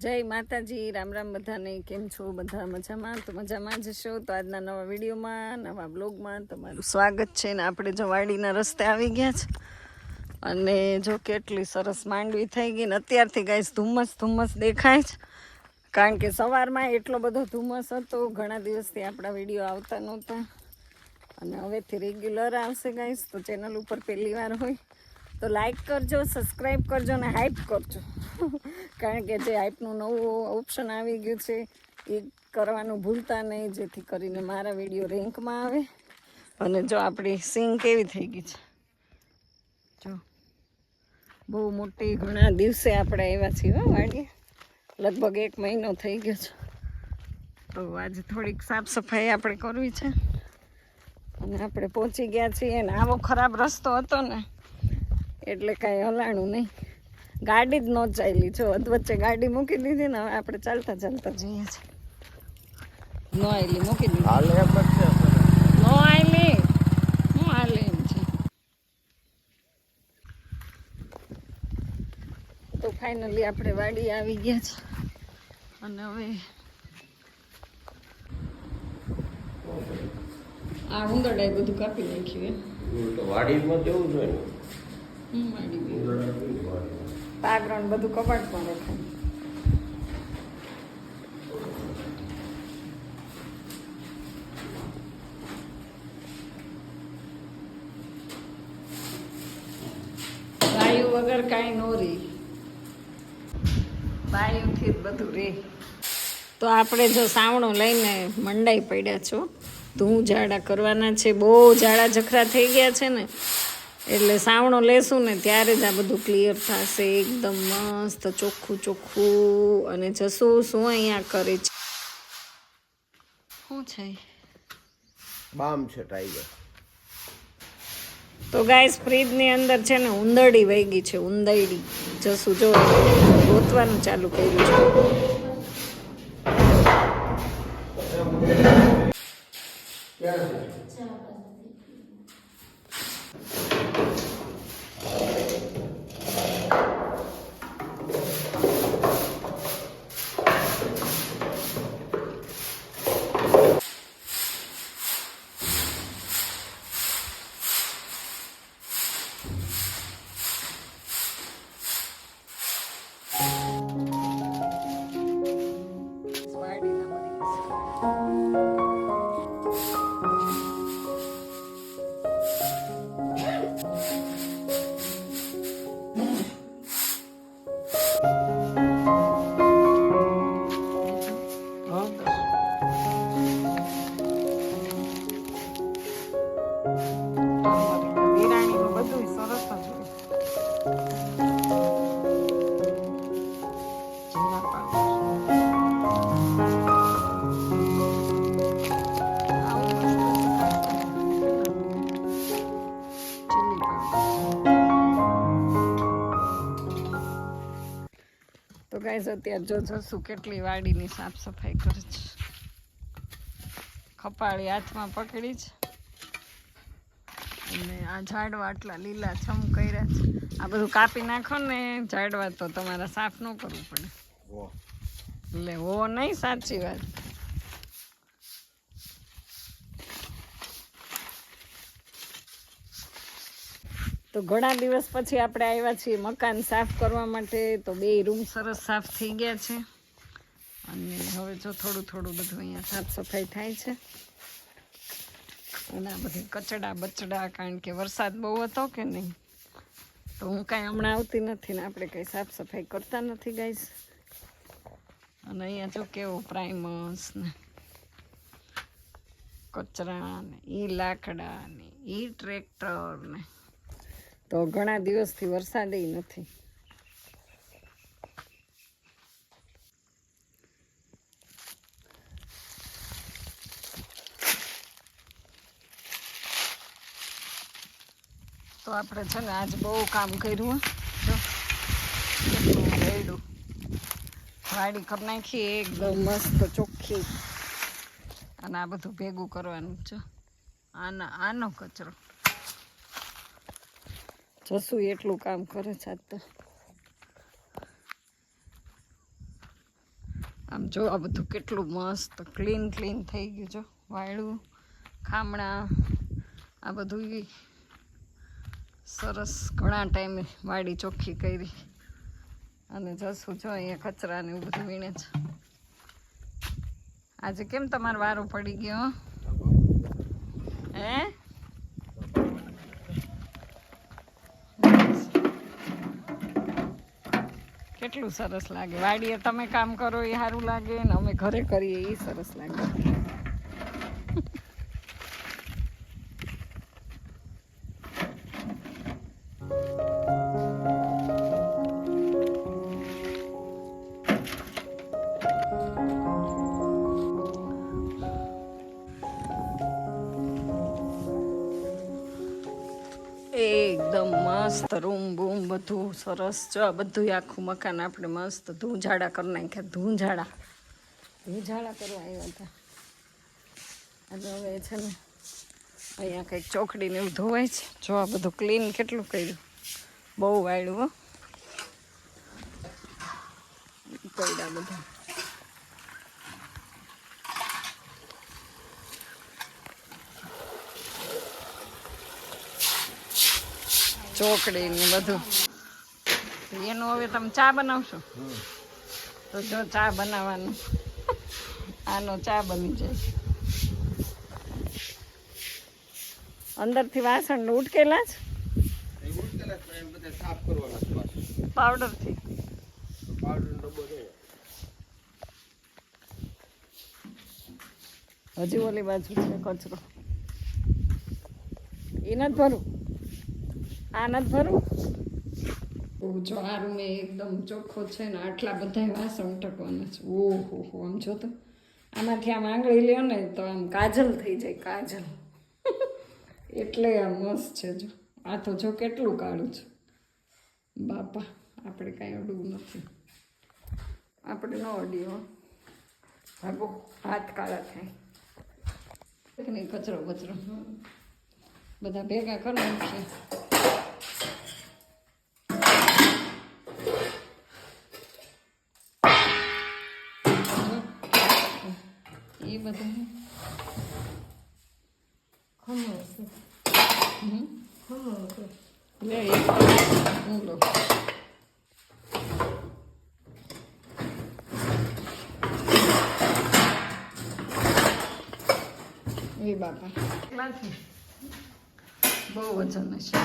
જય માતાજી, રામ રામ બધાને. કેમ છો? બધા મજામાં? તો મજામાં જ છો? તો આજના નવા વિડીયોમાં, નવા બ્લોગમાં તમારું સ્વાગત છે ને આપણે જો વાડીના રસ્તે આવી ગયા છે. અને જો કેટલી સરસ માંડવી થઈ ગઈ ને અત્યારથી ગાઈસ ધુમ્મસ ધુમ્મસ દેખાય છે. કારણ કે સવારમાં એટલો બધો ધુમ્મસ હતો, ઘણા દિવસથી આપણા વીડિયો આવતા નહોતા. અને હવેથી રેગ્યુલર આવશે ગાઈશ તો ચેનલ ઉપર પહેલી વાર હોય, તો લાઈક કરજો સબસ્ક્રાઈબ કરજો અને હાઇપ કરજો. કારણ કે જે હાઇપનું નવું ઓપ્શન આવી ગયું છે, એ કરવાનું ભૂલતા નહીં, જેથી કરીને મારા વીડિયો રેન્કમાં આવે. અને જો આપણી સિંગ કેવી થઈ ગઈ છે. જો, બહુ મોટી ઘણા દિવસે આપણે આવ્યા છીએ, હો, વાડીએ. લગભગ એક મહિનો થઈ ગયો છે. તો આજે થોડીક સાફ સફાઈ આપણે કરવી છે. અને આપણે પહોંચી ગયા છીએ ને આવો ખરાબ રસ્તો હતો ને એટલે કાંઈ હલાણું નહીં. ગાડી જ ન ચાલી. જો વચ્ચે ગાડી મૂકી દીધી ને હવે આપણે ચાલતા ચાલતા જઈએ છીએ. નો આવેલી મૂકી દીધી. ન આવેલી હું હાલે એમ છે? તો ફાઇનલી આપણે વાડી આવી ગયા છે અને હવે આ ઉંદરડાએ બધું કાપી નાખ્યું એમ. તો વાડીમાં જવું જોઈએ. પાગરણ બધું કબાટમાં રખાય બાયુ વગર કાંઈ નો રે. બાયુથી જ બધું રે. તો આપણે જો સાવણું લઈને મંડાઈ પડ્યા છો. ધૂ ઝાડા કરવાના છે બહુ ઝાડા જખરા થઈ ગયા છે ને એટલે સાવણો લેશું ને ત્યારે જ આ બધું ક્લિયર થશે. એકદમ મસ્ત ચોખ્ખું ચોખ્ખું અને જશું શું અહીંયા કરે છે? શું છે? બામ છે ટાઈગર તો ગાઈસ ફ્રીજની અંદર છે ને ઉંદરડી વહી ગઈ છે ઉંદરડી. જશું જો ગોતવાનું ચાલુ કર્યું છે. વાડીના તો ગાઈઝ અત્યારે જો શું કેટલી વાડીની સાફ સફાઈ કરે છે. ખપાળી હાથમાં પકડી છે. અને આ ઝાડવા આટલા લીલા છમ કર્યા છે. આ બધું કાપી નાખો ને ઝાડવા તો તમારે સાફ ન કરવું પડે. એટલે હો નહીં સાચી વાત. તો ઘણા દિવસ પછી આપણે આવ્યા છીએ મકાન સાફ કરવા માટે. તો બે રૂમ સરસ સાફ થઈ ગયા છે. અને હવે જો થોડું થોડું બધું અહીંયા સાફ સફાઈ થાય છે. અને બધી કચડા બચડા, કારણ કે વરસાદ બહુ હતો કે નહીં? તો હું કાંઈ હમણાં આવતી નથી ને આપણે કંઈ સાફ સફાઈ કરતા નથી ગાઈશ અને અહીંયા જો કેવો પ્રાઇમસ ને કચરા ને એ લાકડા ને એ ટ્રેક્ટર ને તો ઘણા દિવસથી વરસાદ નથી. તો આપણે છે ને આજ બહુ કામ કર્યું. રેડું વાડી કરી નાખી એકદમ મસ્ત ચોખ્ખી. અને આ બધું ભેગું કરવાનું છે. આના, આનો કચરો. જસું એટલું કામ કરે છે આજ તો. આમ જો આ બધું કેટલું મસ્ત ક્લીન ક્લીન થઈ ગયું જો વાયડું ખામણા, આ બધું સરસ ઘણા ટાઈમે વાડી ચોખ્ખી કરી. અને જશું જો અહીંયા કચરા ને એવું બધું વીણે છે. આજે કેમ તમારો વારો પડી ગયો હે? કેટલું સરસ લાગે. વાડીએ તમે કામ કરો એ સારું લાગે ને અમે ઘરે કરીએ એ સરસ લાગે. બધું સરસ. જો આ બધું આખું મકાન આપણે મસ્ત ધૂંઝાડા કરી નાખ્યા ધૂંઝાડા ધૂંઝાડા કરવા આવ્યા હતા. અને હવે છે ને, અહીંયા કંઈક ચોકડીને એવું ધોવાય છે. જો આ બધું ક્લીન કેટલું કર્યું? બહુ વાળ્યું હો. પડ્યા બધા. ચોકડી ને બધું. એનું હવે તમે ચા બનાવશો? તો જો ચા બનાવવાનું. આનો ચા બની જાય. અંદરથી વાસણ ઉટકેલા જ? પાવડરથી હજી ઓલી બાજુ છે કચરો. એ નથી ભરું. આ નથી ભરું? જો આ રૂમે એકદમ ચોખ્ખો છે ને આટલા બધા વાસણ ટકવાના છે. ઓહો હો, આમ જો તો. આમાંથી આમ આંગળી લ્યો ને તો આમ કાજલ થઈ જાય, કાજલ. એટલે આ મસ્ત છે જો. આ તો જો કેટલું કાળું છે. બાપા, આપણે કાંઈ અડવું નથી. આપણે ન અડીએ ભાગો, હાથ કાળા થાય. નહીં, કચરો કચરો. બધા ભેગા કરો નાખીએ એ બધું? લે એક હું લો. એ બાપા. બહુ વજન છે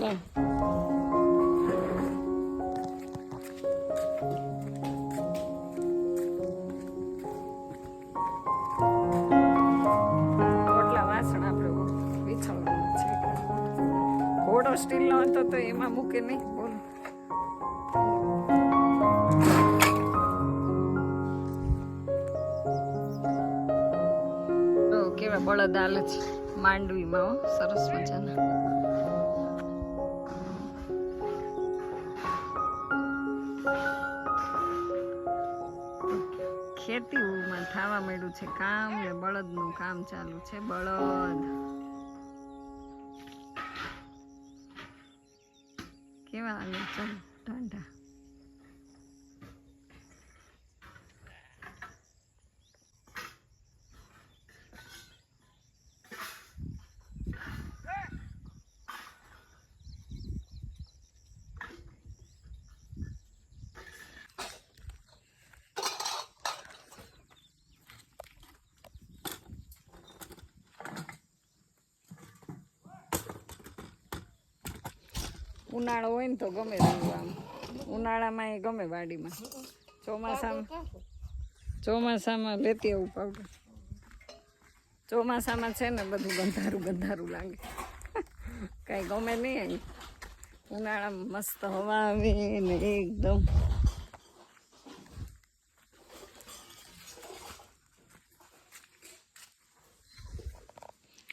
લે. ઘોડો સ્ટીલનો હતો તો એમાં મૂકે નહીં. બોલો. કેવા બળદ આલે છે માંડવીમાં સરસ મજાના. ખેતીમાં થવા માંડ્યું છે કામ ને બળદનું કામ ચાલુ છે બળદ. કેવા ચાલો ટાંટા ઉનાળો હોય ને તો ગમે રહેવું આમ ઉનાળામાં એ ગમે વાડીમાં. ચોમાસામાં ચોમાસામાં લેતી આવું પાવડર. ચોમાસામાં છે ને બધું ગંધારું ગંધારું લાગે. કાંઈ ગમે નહીં ઉનાળામાં મસ્ત હવા આવે ને એકદમ.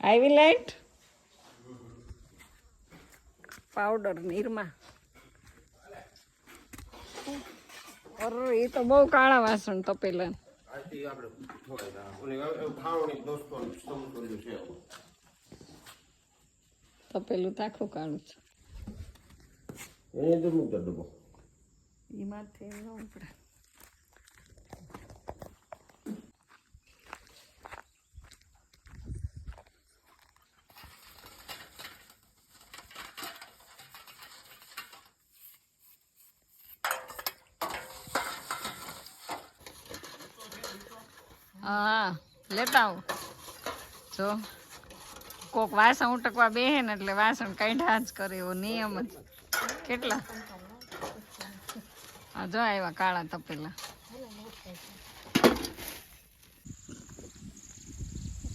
આવી લાઈટ? પાવડર નિરમા. અરે એ તો બહુ કાળા વાસણ તપેલા. તપેલું તાખું કાળું છે. એમાંથી ન ઉપડે હા લેતા જો, કોક વાસણ ઉટકવા બેહે ને એટલે વાસણ કાઢ્યા જ કરે એવો નિયમ જ. કેટલા? હા જો આવ્યા કાળા તપેલા.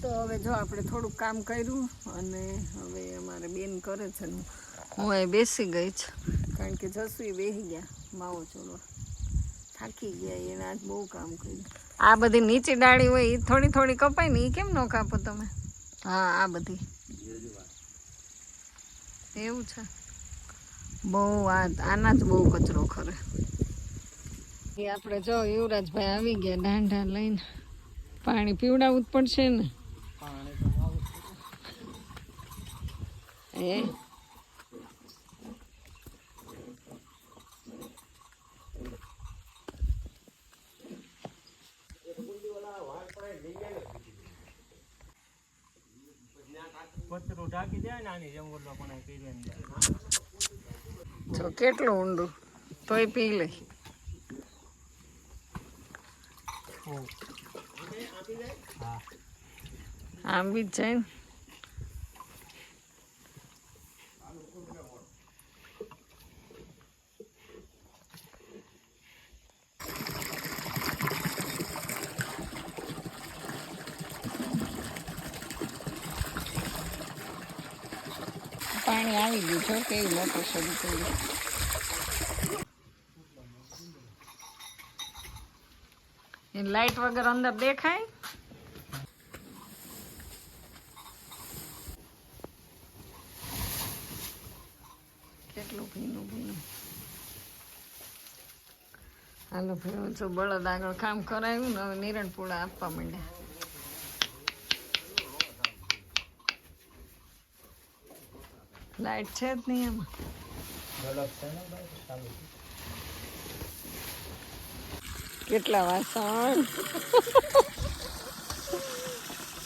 તો હવે જો આપણે થોડુંક કામ કર્યું અને હવે અમારે બેન કરે છે ને, હું અહીં બેસી ગઈ છું. કારણ કે જસવી બેસી ગયા, માવો ચોળવા. થાકી ગયા, એને આજ બહુ કામ કર્યું. આ બધી નીચી ડાળી હોય એ થોડી થોડી કપાય ને એ કેમ ન કાપો તમે? હા આ બધી. એવું છે? બહુ આ આના જ બહુ કચરો ખરે. એ આપણે જો યુવરાજભાઈ આવી ગયા દાંડા લઈને. પાણી પીવડાવવું જ પડશે ને. એ પતરું ઢાંકી દે ને આની જેમ ઓલો પણ અહીં પીવે ને જો કેટલું ઊંડું? તોય પી લે. હા. આમ બી જ જાય ને. પાણી આવી ગયું છો, કેવી મોટર શરૂ એ લાઈટ વગર અંદર દેખાય? કેટલું ભીનું ભીનું. હાલો ભાઈ છું બળદ આગળ કામ કરાયું ને હવે નિરણપુડા આપવા માંડ્યા. લાઈટ છે જ નહીં એમાં. કેટલા વાસણ?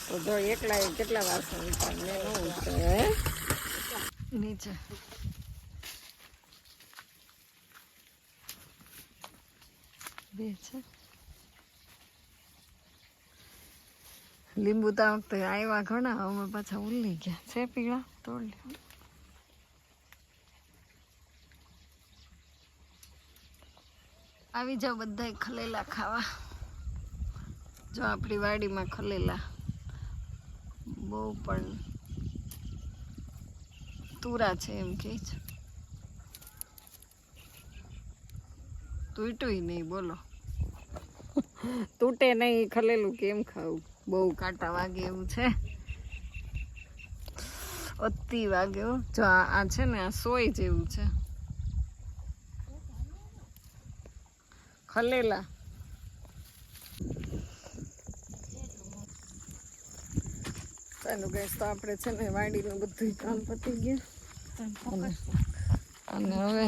તો જો એકલા કેટલા વાસણ ઉતારને ન નીચે. બે છે. લીંબુ તા વખતે આવ્યા ઘણા અમે પાછા ઉલ્લી ગયા. છે પીળા? તોડ લ્યો. આવી જાઓ બધાય ખલેલા ખાવા. જો આપણી વાડીમાં ખલેલા. બહુ પણ તુરા છે એમ કે છે. તૂટ્યું નહીં બોલો. તૂટે નહીં ખલેલું કેમ ખાવું? બહુ કાંટા વાગે એવું છે. અતિ વાગે જો આ છે ને આ સોય જેવું છે. ખલેલા. ચાલો ગેસ તો આપણે છે ને વાડીનું બધું કામ પતી ગયું. અને હવે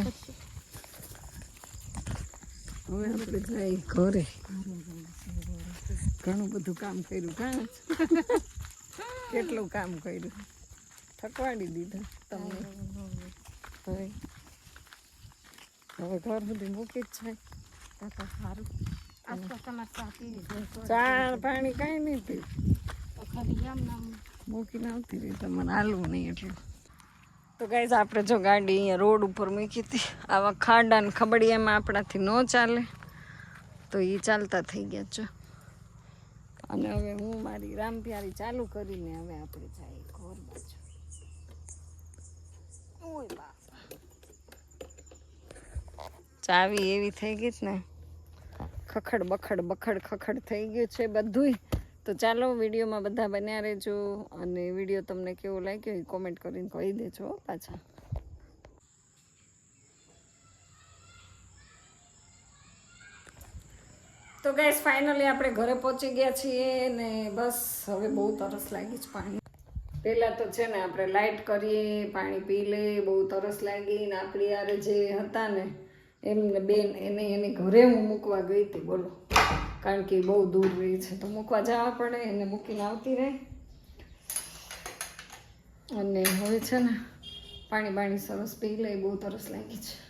હવે આપણે જાય ઘરે. ઘણું બધું કામ કર્યું કાં કેટલું કામ કર્યું? થકવાડી દીધા તમને. હવે ઘર સુધી મૂકી જ છે ચા પાણી કાંઈ નહીં પીવું મૂકીને આવતી રહી તમને હાલવું નહીં એટલે. તો ગાઈઝ આપણે જો ગાડી અહીંયા રોડ ઉપર મૂકી હતી. આવા ખાડા ને ખબડિયામાં આપણાથી ન ચાલે. તો એ ચાલતા થઈ ગયા છે. અને હવે હું મારી રામ પ્યારી ચાલુ કરીને હવે આપણે જઈએ ઘર બાજુ ઓય બાપા ચાવી એવી થઈ ગઈ ને. ખખડ બખડ બખડ ખખડ થઈ ગયું છે બધુંય. તો ચાલો વિડીયોમાં બધા બન્યા રહેજો અને વીડિયો તમને કેવો લાગ્યો એ કોમેન્ટ કરીને કહી દેજો પાછા. તો ગેસ ફાઇનલી આપણે ઘરે પહોંચી ગયા છીએ ને બસ હવે બહુ તરસ લાગી છે પાણી. પહેલાં તો છે ને આપણે લાઇટ કરીએ, પાણી પી લે, બહુ તરસ લાગી ને આપણી યારે જે હતા ને એમને બેન એને એને ઘરે હું મૂકવા ગઈ હતી, બોલો. કારણ કે એ બહુ દૂર રહી છે. તો મૂકવા જવા પડે, એને મૂકીને આવતી રહે. અને હવે છે ને, પાણી બાણી સરસ પી લે, બહુ તરસ લાગી છે.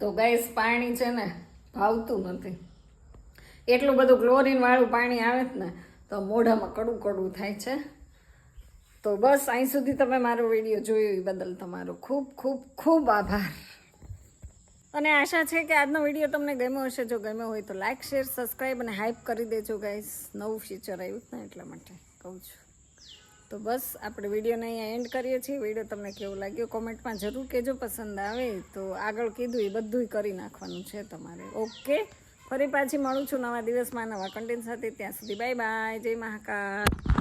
તો ગેસ પાણી છે ને ભાવતું નથી. એટલું બધું ક્લોરીન વાળું પાણી આવે જ ને, તો મોઢામાં કડું કડું થાય છે. તો બસ અહીં સુધી તમે મારો વીડિયો જોયો એ બદલ તમારો ખૂબ ખૂબ ખૂબ આભાર. અને આશા છે કે આજનો વીડિયો તમને ગમ્યો હશે. જો ગમ્યો હોય તો લાઇક શેર સબસ્ક્રાઈબ અને હાઇપ કરી દેજો ગાઈસ નવું ફીચર આવ્યું ને એટલા માટે કહું છું. તો બસ આપણે વિડીયોને અહીંયા એન્ડ કરીએ છીએ. વીડિયો તમને કેવો લાગ્યો કોમેન્ટમાં જરૂર કહેજો. પસંદ આવે તો આગળ કીધું એ બધુંય કરી નાખવાનું છે તમારે. ઓકે? ફરી પાછી મળું છું નવા દિવસમાં નવા કન્ટેન્ટ સાથે. ત્યાં સુધી બાય બાય જય મહાકાળ